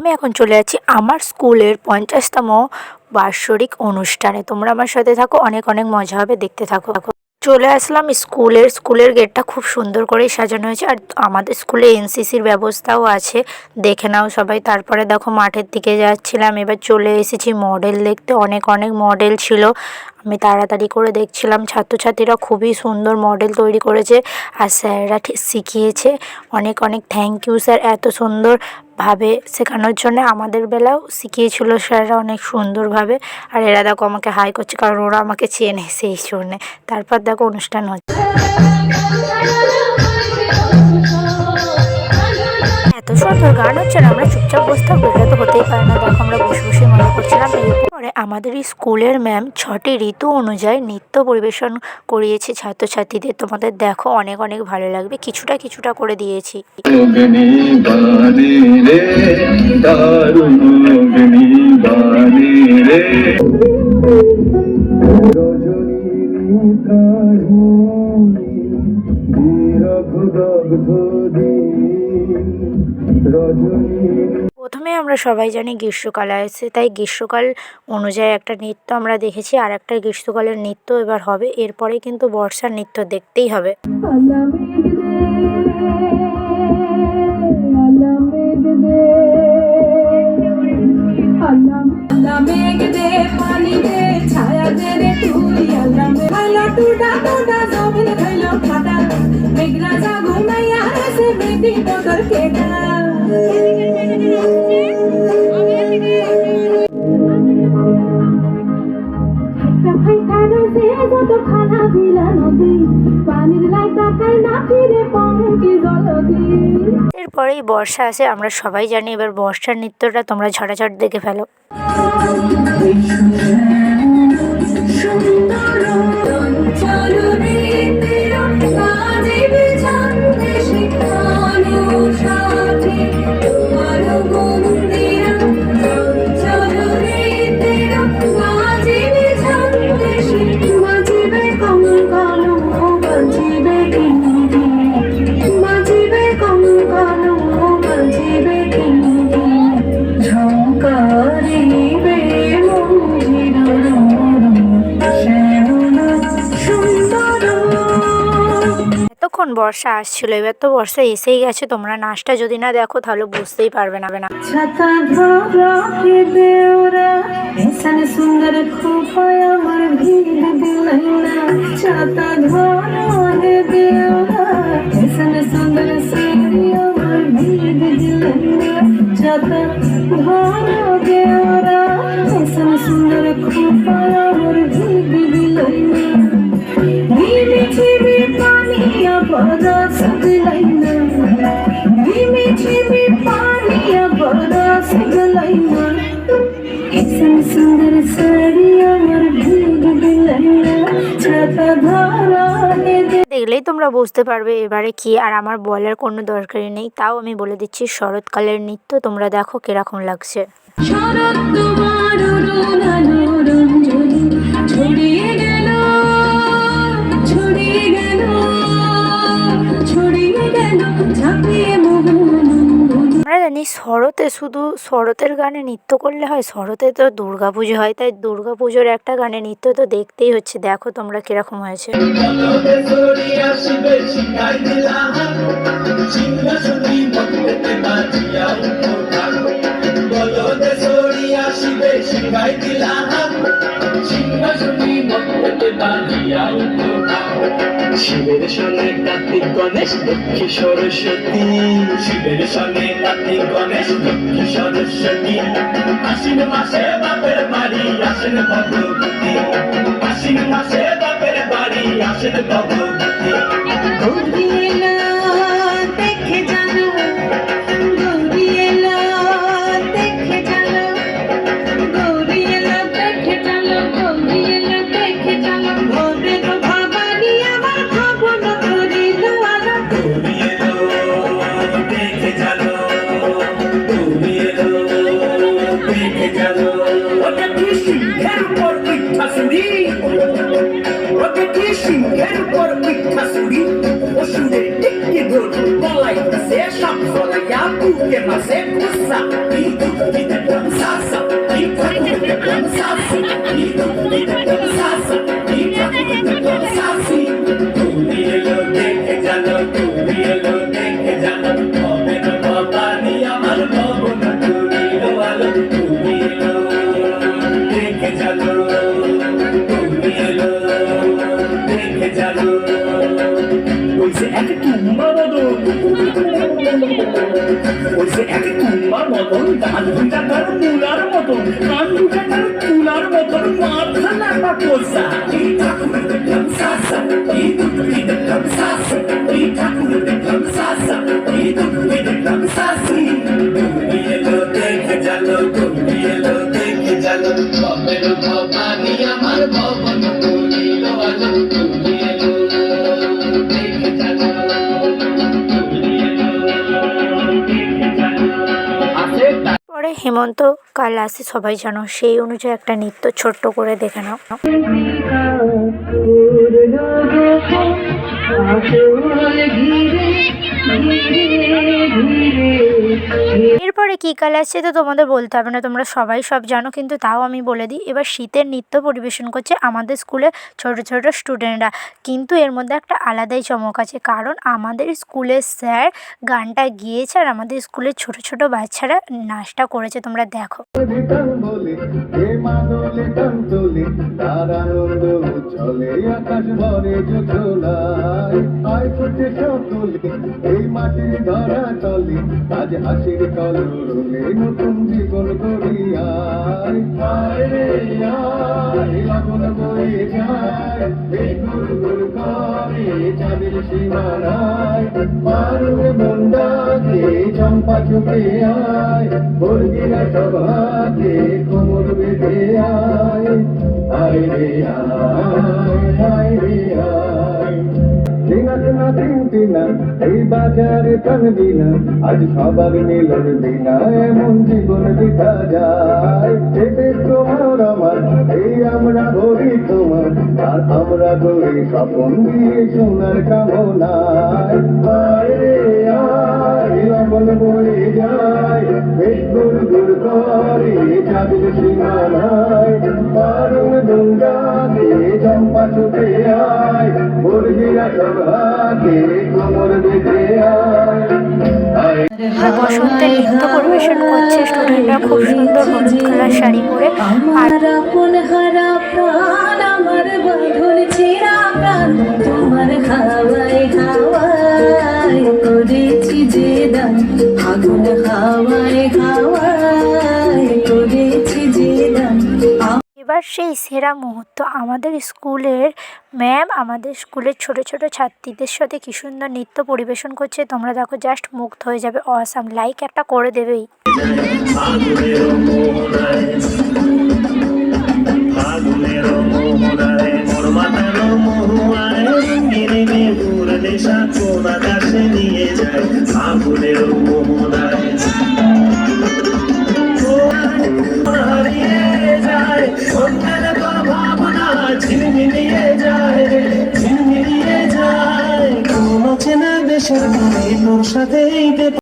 আমি এখন চলে যাচ্ছি আমার স্কুলের পঞ্চাশতম বার্ষিক অনুষ্ঠানে। তোমরা আমার সাথে থাকো, অনেক অনেক মজা হবে দেখতে থাকো। চলে আসলাম স্কুলের স্কুলের গেটটা খুব সুন্দর করেই সাজানো হয়েছে আর আমাদের স্কুলে এনসিসির ব্যবস্থাও আছে, দেখে নাও সবাই। তারপরে দেখো মাঠের দিকে যাচ্ছিলাম, এবার চলে এসেছি মডেল দেখতে। অনেক অনেক মডেল ছিল, আমি তাড়াতাড়ি করে দেখছিলাম। ছাত্রছাত্রীরা খুবই সুন্দর মডেল তৈরি করেছে আর স্যাররা শিখিয়েছে। অনেক অনেক থ্যাংক ইউ স্যার, এত সুন্দর ভাবে শেখানোর জন্য আমাদের বেলাও শিখিয়েছিল স্যাররা অনেক সুন্দরভাবে। আর এরা দেখো আমাকে হাই করছে, কারণ ওরা আমাকে চেনে সেই জন্যে। তারপর দেখো অনুষ্ঠান হচ্ছে। সুন্দর গান হচ্ছে না, আমরা চুপচাপ বসে থাকব, এটা তো হতেই পারে না। দেখো, আমরা বসে বসে মনে করছিলাম এরপরে আমাদের স্কুলের ম্যাম ছটি ঋতু অনুযায়ী নৃত্য পরিবেশন করিয়েছে ছাত্রছাত্রীদের। তোমাদের দেখো, অনেক অনেক ভালো লাগবে। কিছুটা কিছুটা করে দিয়েছি। রজনী প্রথমে আমরা সবাই জানি গ্রীষ্মকাল আছে, তাই গ্রীষ্মকাল অনুযায়ী একটা নৃত্য আমরা দেখেছি, আর একটা গ্রীষ্মকালের নৃত্য এবার হবে, এরপরে কিন্তু বর্ষার নৃত্য দেখতেই হবে। ছায়া এরপরেই বর্ষা আসে আমরা সবাই জানি এবার বর্ষার নৃত্যটা তোমরা ঝটাঝট দেখে ফেলো। এতক্ষণ বর্ষা আসছিল? এবার তো বর্ষা এসেই গেছে, তোমরা নাচটা যদি না দেখো, তাহলে বুঝতেই পারবে না। সুন্দর দেখলেই তোমরা বুঝতে পারবে এবারে কি, আর আমার বলার কোনো দরকারই নেই। তাও আমি বলে দিচ্ছি, শরৎকালের নৃত্য তোমরা দেখো কীরকম লাগছে। শরৎ তোমার শরতে শুধু শরতের গানে নৃত্য করলে হয়, শরতে তো দুর্গা পুজো হয়, তাই দুর্গা পুজোর একটা গানে নৃত্য তো দেখতেই হচ্ছে। দেখো তোমরা কীরকম হয়েছে। শিবের সনে কার্তিক গণেশ লক্ষ্মী সরস্বতী। শিবের সনে কার্তিক গণেশ লক্ষ্মী সরস্বতী। আশ্বিন মাসে বাপের বাড়ি আসেন ভগবতী। আশ্বিন মাসে বাপের বাড়ি আসেন ভগবতী। Shingeru for quick masuri Oshune tikkibu Polai se shapsora yaku Kemase kusa Idu ite pamsasa Idu ite pamsasa Idu ite হেমন্ত কাল আসে সবাই জানো সেই অনুযায়ী একটা নৃত্য ছোট্ট করে দেখে নাও। এরপরে কী কাল আসছে তো তোমাদের বলতে হবে না, তোমরা সবাই সব জানো, কিন্তু তাও আমি বলে দিই, এবার শীতের নৃত্য পরিবেশন করছে আমাদের স্কুলে ছোট ছোট স্টুডেন্টরা কিন্তু এর মধ্যে একটা আলাদাই চমক আছে, কারণ আমাদের স্কুলের স্যার গানটা গিয়েছে আর আমাদের স্কুলের ছোট ছোট বাচ্চারা নাচটা করেছে, তোমরা দেখো। চলে এই মাটির ধরা তলে আজ হাসির কলরলে নতুন জীবন করিয়ায় আয় রে, আয় লগন বয়ে যায়। এই গুর করে চম্পা চুপে আয়। বর্গিরা সভাকে কোমর বেঁধে আয়। আয় রে আয় রে, আয়। দিনা দিনা দিন এই বাজারে কানবি না আজ সবার মিলন দিনা, এমন জীবন দেখা যায়। এতে তোমার আমার, এই আমরা ভরি তোমার, আর আমরা গড়ি স্বপন দিয়ে সোনার কামনায়। আয় রে আয় লবণ বয়ে যায়, বেশ গুর গুর করে চাঁদের সীমানায়। পারুন দুঙ্গাকে চম্পা ছুটে আয় আর আপন হারা প্রাণ, আমার বাঁধন ছেঁড়া তোমার হাওয়ায় হাওয়ায় করেছি যে দান। আগুন হাওয়ায় হাওয়ায় করেছি যে দান এবার সেই সেরা মুহূর্ত আমাদের স্কুলের ম্যাম আমাদের স্কুলের ছোট ছোট ছাত্রীদের সাথে কি সুন্দর নৃত্য পরিবেশন করছে। তোমরা দেখো জাস্ট মুগ্ধ হয়ে যাবে। অসাম লাইক একটা করে দেবেই। চেনা দেশের গানে তোর